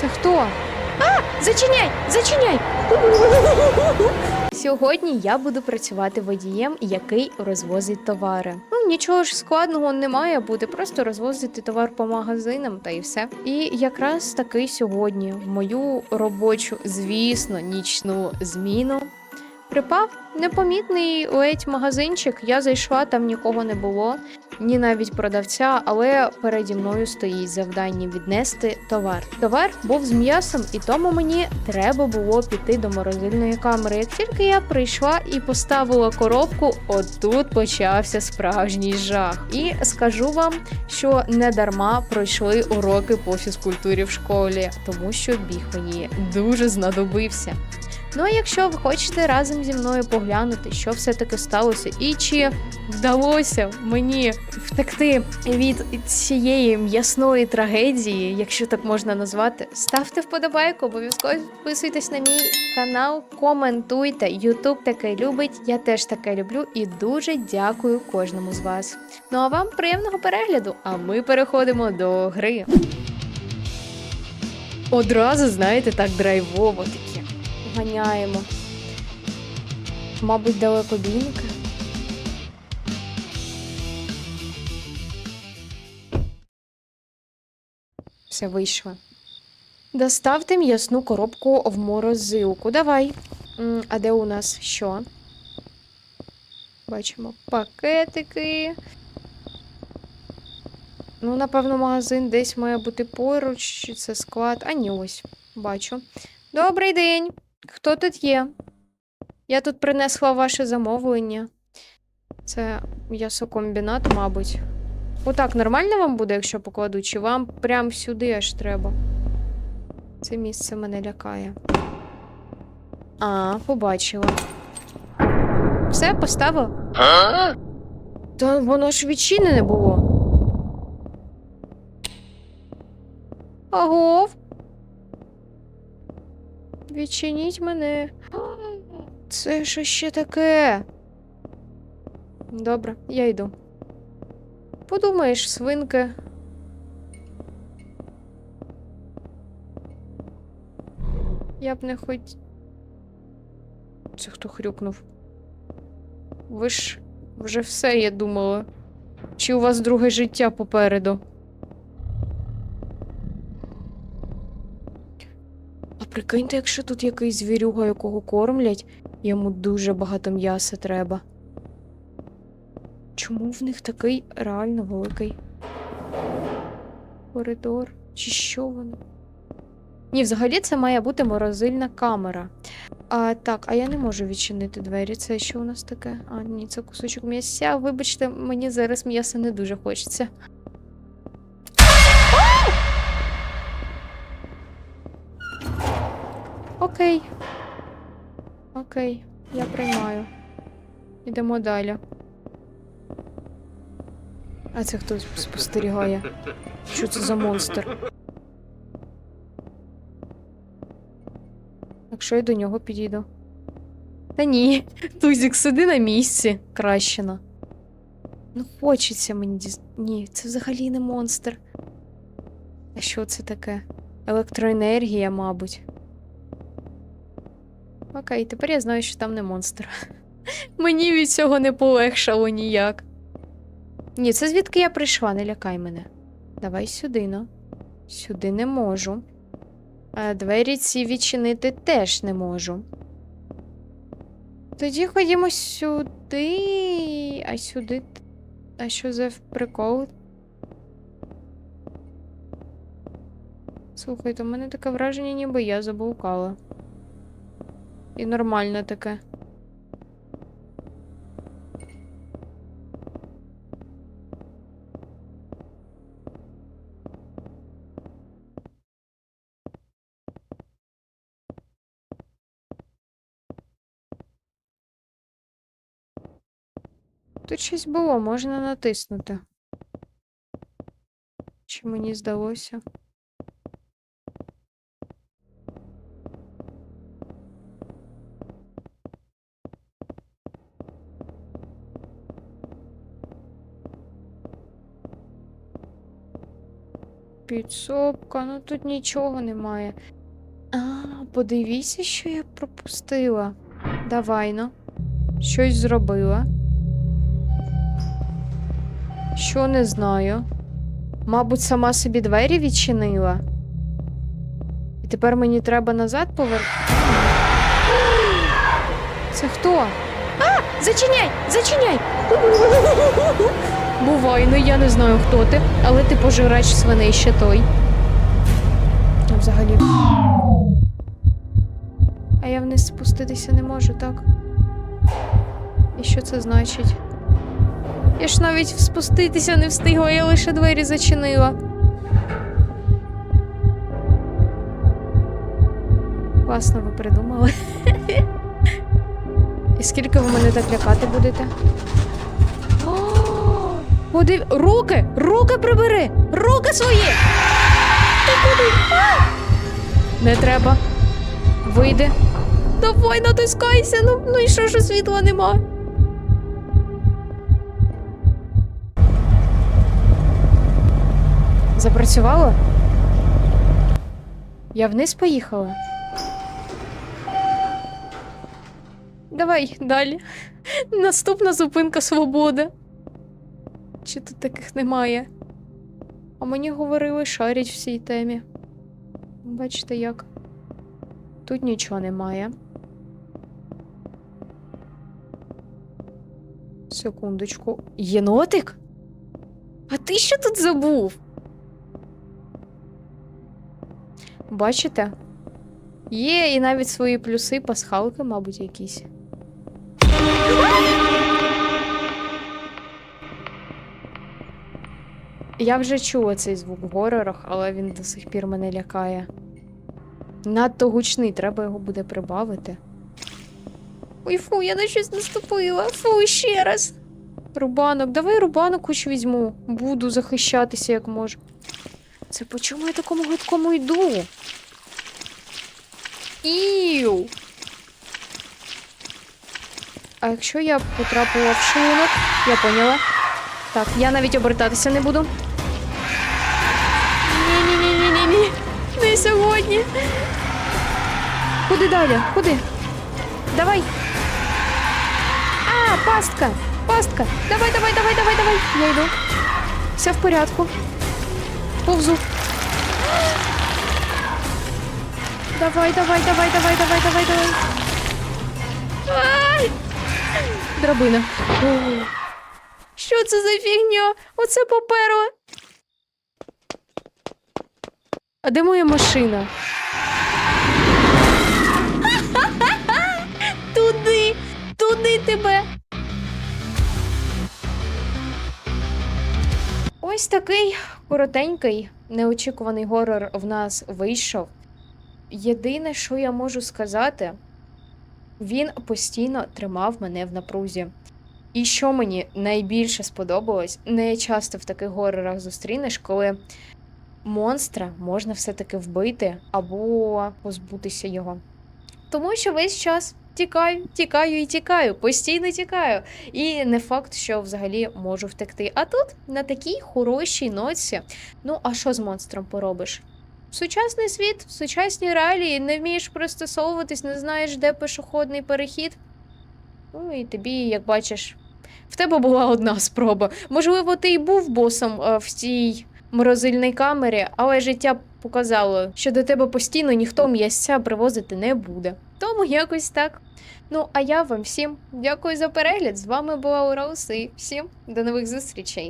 Це хто? А! Зачиняй! Зачиняй! Сьогодні я буду працювати водієм, який розвозить товари. Ну нічого ж складного не має бути, просто розвозити товар по магазинам та і все. І якраз таки сьогодні в мою робочу, звісно, нічну зміну припав непомітний ледь магазинчик. Я зайшла, там нікого не було, ні навіть продавця, але переді мною стоїть завдання віднести товар. Товар був з м'ясом, і тому мені треба було піти до морозильної камери. Як тільки я прийшла і поставила коробку, отут почався справжній жах. І скажу вам, що не дарма пройшли уроки по фізкультурі в школі, тому що біг мені дуже знадобився. Ну а якщо ви хочете разом зі мною поглянути, що все-таки сталося, і чи вдалося мені втекти від цієї м'ясної трагедії, якщо так можна назвати, ставте вподобайку, обов'язково підписуйтесь на мій канал, коментуйте. Ютуб таке любить, я теж таке люблю і дуже дякую кожному з вас. Ну а вам приємного перегляду! А ми переходимо до гри. Одразу, знаєте, так драйвово такі ганяємо. Мабуть, далекобійники. Все вийшло. Доставте м'ясну коробку в морозилку. Давай. А де у нас що? Бачимо пакетики. Ну, напевно, магазин десь має бути поруч, чи це склад. А ні, ось. Бачу. Добрий день. Хто тут є? Я тут принесла ваше замовлення. Це м'ясокомбінат, мабуть. Отак нормально вам буде, якщо покладу, чи вам прям сюди аж треба? Це місце мене лякає. А, побачила. Все, поставила? Та воно ж відчинене було. Агов. Відчиніть мене. Це що ще таке? Добре, я йду. Подумаєш, свинки. Я б не хоч. Це хто хрюкнув? Ви ж вже все, я думала. Чи у вас друге життя попереду? А прикиньте, якщо тут якийсь звірюга, якого кормлять, йому дуже багато м'яса треба. Чому в них такий реально великий коридор? Чи що воно? Ні, взагалі це має бути морозильна камера. А, так, а я не можу відчинити двері. Це що у нас таке? А, ні, це кусочок м'яса. Вибачте, мені зараз м'яса не дуже хочеться. Окей. Окей, я приймаю. Ідемо далі. А це хто спостерігає? Що це за монстр? Якщо я до нього підійду. Та ні, Тузік, сиди на місці, кращено. Ну, хочеться мені діз... Ні, це взагалі не монстр. А що це таке? Електроенергія, мабуть. Окей, тепер я знаю, що там не монстр. Мені від цього не полегшало ніяк. Ні, це звідки я прийшла, не лякай мене. Давай сюди, ну. Сюди не можу. А двері ці відчинити теж не можу. Тоді ходімо сюди. А сюди. А що за прикол? Слухайте, у мене таке враження, ніби я заблукала. І нормально таке. Тут щось було, можна натиснути. Чи мені здалося? Підсобка, ну тут нічого немає. А, подивіться, що я пропустила. Давай ну. Щось зробила. Що не знаю. Мабуть, сама собі двері відчинила. І тепер мені треба назад повер... Це хто? А! Зачиняй! Зачиняй! Бувай, ну я не знаю, хто ти, але ти пожирач свиней ще той. Взагалі. А я вниз спуститися не можу, так? І що це значить? Я ж навіть спуститися не встигла, я лише двері зачинила. Класно ви придумали. І скільки ви мене так лякати будете? Подив... Руки! Руки прибери! Руки свої! Ти куди? А! Не треба. Вийди. Давай натискайся. Ну, ну і що ж світла нема? Запрацювало? Я вниз поїхала. Давай далі. Наступна зупинка свобода. Чи тут таких немає? А мені говорили, шарять в цій темі. Бачите як. Тут нічого немає. Секундочку. Єнотик? А ти що тут забув? Бачите? Є і навіть свої плюси, пасхалки, мабуть, якісь. Я вже чула цей звук в горорах, але він до сих пір мене лякає. Надто гучний, треба його буде прибавити. Ой, фу, я на щось наступила. Фу, ще раз. Рубанок, давай рубанок хоч візьму. Буду захищатися як можу. Це по чому я такому гидкому йду? Іу. А якщо я потрапила в шлунок, я поняла. Так, я навіть обертатися не буду. Ні-ні-ні-ні-ні. Сьогодні. Куди далі? Куди? Давай. А, пастка! Пастка! Давай, давай, давай, давай, давай. Я йду. Все в порядку. Повзу. Давай, давай, давай, давай, давай, давай, давай. Ай! Драбина. Що це за фігня? Оце поперло. А де моя машина? Туди! Туди тебе! Ось такий коротенький, неочікуваний горор в нас вийшов. Єдине, що я можу сказати, він постійно тримав мене в напрузі. І що мені найбільше сподобалось, не часто в таких горорах зустрінеш, коли монстра можна все-таки вбити або позбутися його. Тому що весь час тікаю, тікаю і тікаю, постійно тікаю. І не факт, що взагалі можу втекти. А тут на такій хорошій ноці. Ну, а що з монстром поробиш? Сучасний світ, сучасні реалії, не вмієш пристосовуватись, не знаєш, де пішохідний перехід. Ну і тобі, як бачиш, в тебе була одна спроба. Можливо, ти й був босом е, в цій морозильній камері, але життя показало, що до тебе постійно ніхто м'ясця привозити не буде. Тому якось так. Ну, а я вам всім дякую за перегляд. З вами була Ураус і всім до нових зустрічей.